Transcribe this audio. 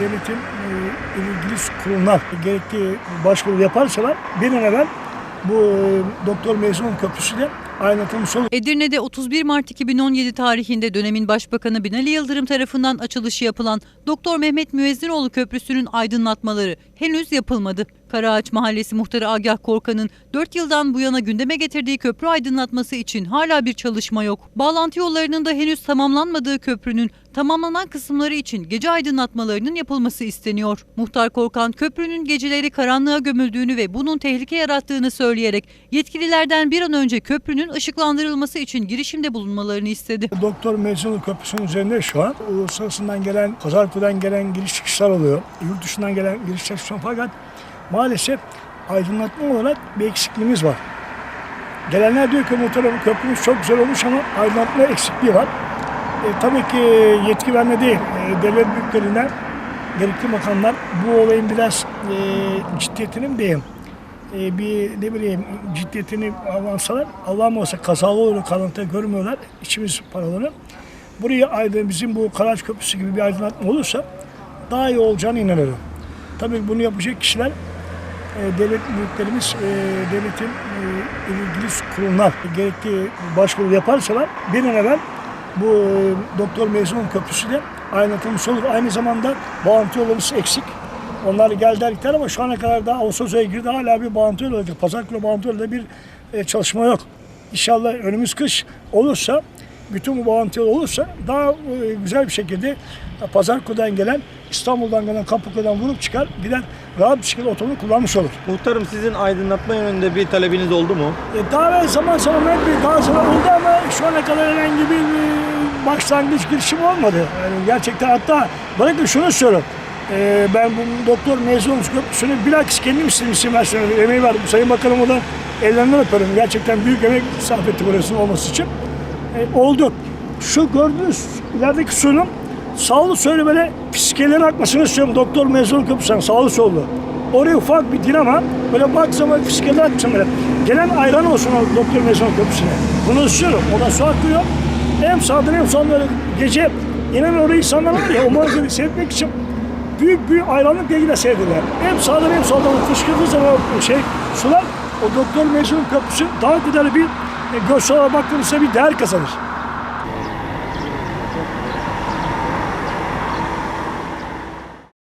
devletin e, ilgili kurumlar gerekli başvuru yaparsalar bir an evvel bu e, doktor mezun köprüsüyle aydınlatılmış olur. Edirne'de 31 Mart 2017 tarihinde dönemin Başbakanı Binali Yıldırım tarafından açılışı yapılan Doktor Mehmet Müezzinoğlu Köprüsü'nün aydınlatmaları henüz yapılmadı. Karaağaç Mahallesi Muhtarı Agah Korkan'ın 4 yıldan bu yana gündeme getirdiği köprü aydınlatması için hala bir çalışma yok. Bağlantı yollarının da henüz tamamlanmadığı köprünün tamamlanan kısımları için gece aydınlatmalarının yapılması isteniyor. Muhtar Korkan köprünün geceleri karanlığa gömüldüğünü ve bunun tehlike yarattığını söyleyerek yetkililerden bir an önce köprünün ışıklandırılması için girişimde bulunmalarını istedi. Doktor mezunu köprüsünün üzerinde şu an uluslararasından gelen, pazarteden gelen giriş çıkışlar oluyor. Yurt dışından gelen giriş çıkışlar fakat maalesef aydınlatma olarak bir eksikliğimiz var. Gelenler diyor ki muhtemelen köprümüz çok güzel olmuş ama aydınlatma eksikliği var. E, tabii ki yetki bende değil. E, devlet büyüklerinden gerekli makamlar bu olayın biraz e, ciddiyetini diyeyim. E, bir ne bileyim ciddiyetini avansalar Allah'ım olsa kazalı olur kalıntı görmüyorlar. İçimiz paralanır. Buraya aydın bizim bu Karaç Köprüsü gibi bir aydınlatma olursa daha iyi olacağını inanıyorum. Tabii bunu yapacak kişiler e, devlet büyüklerimiz, e, devletin e, ilgili kurumlar gerekli başvuru yaparsalar bir an evvel bu e, doktor mezun köprüsüyle aydınlatılmış olur. Aynı zamanda bağlantı yollarımız eksik. Onlar geldiler gittiler ama şu ana kadar daha Ağustos ayı girdi hala bir bağlantı yolu yok. Pazarköy'le bağlantı yolunda bir e, çalışma yok. İnşallah önümüz kış olursa bütün bu bağlantı yolu olursa daha e, güzel bir şekilde e, Pazarköy'den gelen İstanbul'dan gelen Kapıköy'den vurup çıkar gider rahat bir şekilde otomobil kullanmış olur. Muhtarım sizin aydınlatma yönünde bir talebiniz oldu mu? E, daha evvel zaman zaman bir daha zaman oldu ama şu ana kadar herhangi bir e, başlangıç girişim olmadı. Yani gerçekten hatta bırakın şunu söylüyorum. E, ben bu doktor mezun olmuş köprüsünü bilakis kendim istedim isim versin. Emeği verdim. Sayın Bakanım o da ellerinden öperim. Gerçekten büyük emek sarf etti burasının olması için. E, oldu. Şu gördüğünüz ilerideki suyun sağlı söyle böyle fiskelerin akmasını istiyorum. Doktor mezun köprüsünden sağlı sollu. Oraya ufak bir dinama böyle bak zaman fiskeler akmasın böyle. Gelen ayran olsun o doktor mezun köprüsüne. Bunu istiyorum. O da su akıyor. Hem sağdan hem soldan böyle gece inen orayı insanlar var ya o manzarayı seyretmek için büyük büyük ayranlık diye yine sevdiler. Hem sağdan hem soldan fışkırdığı zaman şey sular o doktor mezun köprüsü daha güzel bir görsel olarak baktığınızda bir değer kazanır.